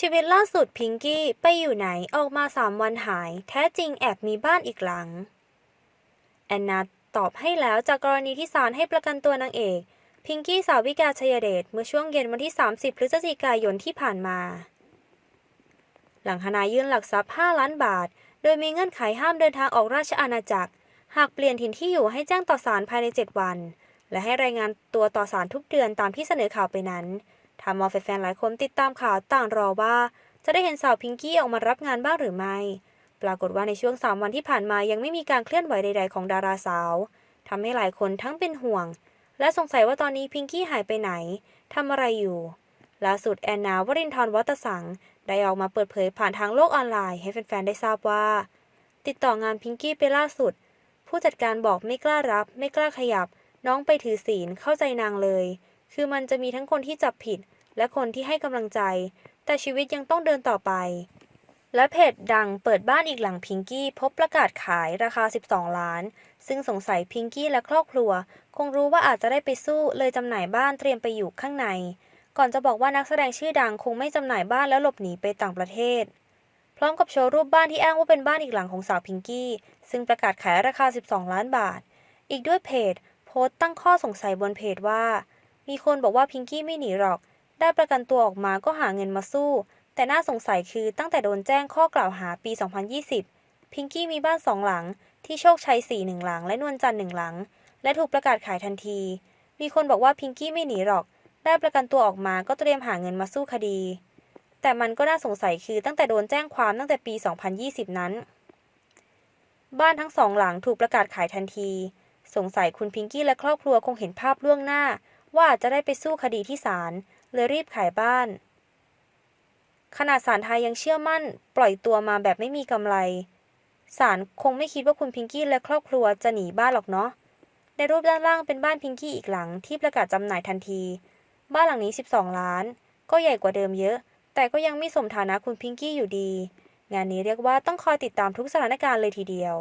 ชีวิตล่าสุดพิงกี้ไปอยู่ไหนออกมาสามวันหาย แท้จริงแอบมีบ้านอีกหลัง แอนนาตอบให้แล้วจากกรณีที่ศาลให้ประกันตัวนางเอก พิงกี้สาวิกาชยเดชเมื่อช่วงเย็นวันที่ 30 พฤศจิกายนที่ผ่านมา หลังทนายยื่นหลักทรัพย์ 5 ล้านบาท โดยมีเงื่อนไขห้ามเดินทางออกราชอาณาจักร หากเปลี่ยนถิ่นที่อยู่ให้แจ้งต่อศาลภายใน 7 วัน และให้รายงานตัวต่อศาลทุกเดือนตามที่เสนอข่าวไปนั้น ทำเอาแฟนๆหลายคนติดตามข่าวต่างรอว่า จะได้เห็นสาวพิงกี้ออกมารับงานบ้างหรือไม่ ปรากฏว่าในช่วง 3 วันที่ผ่านมายังไม่มีการเคลื่อนไหวใด ๆ ของดาราสาวทำให้หลายคนทั้งเป็นห่วง และสงสัยว่าตอนนี้พิงกี้หายไปไหนทำอะไรอยู่ล่าสุดแอนนาวรินทร์วัตสัง ได้ออกมาเปิดเผยผ่านทางโลกออนไลน์ให้แฟนๆได้ทราบว่า ติดต่องานพิงกี้ไปล่าสุด ผู้จัดการบอกไม่กล้ารับ ไม่กล้าขยับ น้องไปถือศีลเข้าใจนางเลย คือมันจะมีทั้งคนที่จับผิด และคนที่ให้กำลังใจ แต่ชีวิตยังต้องเดินต่อไป และเพจดังเปิดบ้านอีกหลังพิงกี้พบประกาศขายราคา 12 ล้าน ซึ่งสงสัยพิงกี้และครอบครัว คงรู้ว่าอาจจะได้ไปสู้เลยจำหน่ายบ้านเตรียมไปอยู่ข้างใน ก่อนจะบอกว่านักแสดงชื่อดังคงไม่จำหน่ายบ้านแล้วหลบหนีไปต่างประเทศ พร้อมกับโชว์รูปบ้านที่อ้างว่าเป็นบ้านอีกหลังของสาวพิงกี้ซึ่งประกาศขายราคา 12 ล้านบาท อีกด้วยเพจโพสต์ตั้งข้อสงสัยบนเพจว่า มีคนบอกว่าพิงกี้ไม่หนีหรอก ได้ประกันตัวออกมาก็หาเงินมาสู้ แต่น่าสงสัยคือตั้งแต่โดนแจ้งข้อกล่าวหาปี 2020 พิงกี้มีบ้านสองหลัง ที่โชคชัย4หนึ่งหลัง และนวลจันทร์หนึ่งหลัง และถูกประกาศขายทันที มีคนบอกว่าพิงกี้ไม่หนีหรอก ได้ประกันตัวออกมาก็เตรียมหาเงินมาสู้คดี แต่มันก็น่าสงสัยคือตั้งแต่โดนแจ้งความตั้งแต่ปี 2020 นั้น บ้านทั้งสองหลังถูกประกาศขายทันที สงสัยคุณพิงกี้และครอบครัวคงเห็นภาพล่วงหน้า ว่าจะได้ไปสู้คดีที่ศาล เลยรีบขายบ้าน ขนาดศาลไทยยังเชื่อมั่น ปล่อยตัวมาแบบไม่มีกำไรศาลคงไม่คิดว่าคุณพิงกี้และครอบครัวจะหนีบ้านหรอกเนาะในรูปด้านล่างเป็นบ้านพิงกี้อีกหลังที่ประกาศจำหน่ายทันที บ้านหลังนี้ 12 ล้าน ก็ใหญ่กว่าเดิมเยอะ แต่ก็ยังไม่สมฐานะคุณพิงกี้อยู่ดี งานนี้เรียกว่าต้องคอยติดตามทุกสถานการณ์เลยทีเดียว